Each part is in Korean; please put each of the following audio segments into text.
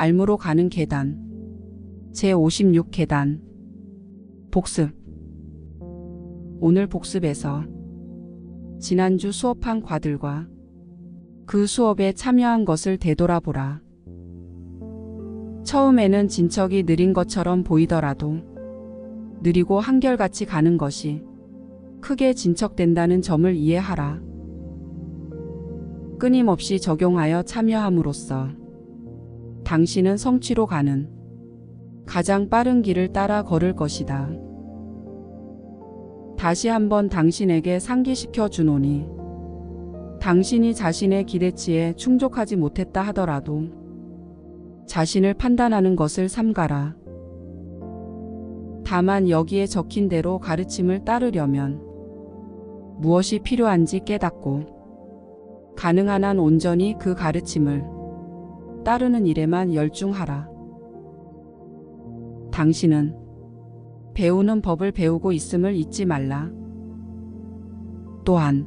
알무로 가는 계단. 제56 계단. 복습. 오늘 복습에서 지난주 수업한 과들과 그 수업에 참여한 것을 되돌아보라. 처음에는 진척이 느린 것처럼 보이더라도 느리고 한결같이 가는 것이 크게 진척된다는 점을 이해하라. 끊임없이 적용하여 참여함으로써 당신은 성취로 가는 가장 빠른 길을 따라 걸을 것이다. 다시 한번 당신에게 상기시켜 주노니 당신이 자신의 기대치에 충족하지 못했다 하더라도 자신을 판단하는 것을 삼가라. 다만 여기에 적힌 대로 가르침을 따르려면 무엇이 필요한지 깨닫고 가능한 한 온전히 그 가르침을 따르는 일에만 열중하라. 당신은 배우는 법을 배우고 있음을 잊지 말라. 또한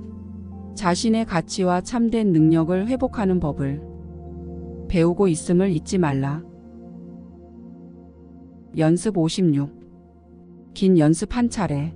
자신의 가치와 참된 능력을 회복하는 법을 배우고 있음을 잊지 말라. 연습 56. 긴 연습 한 차례.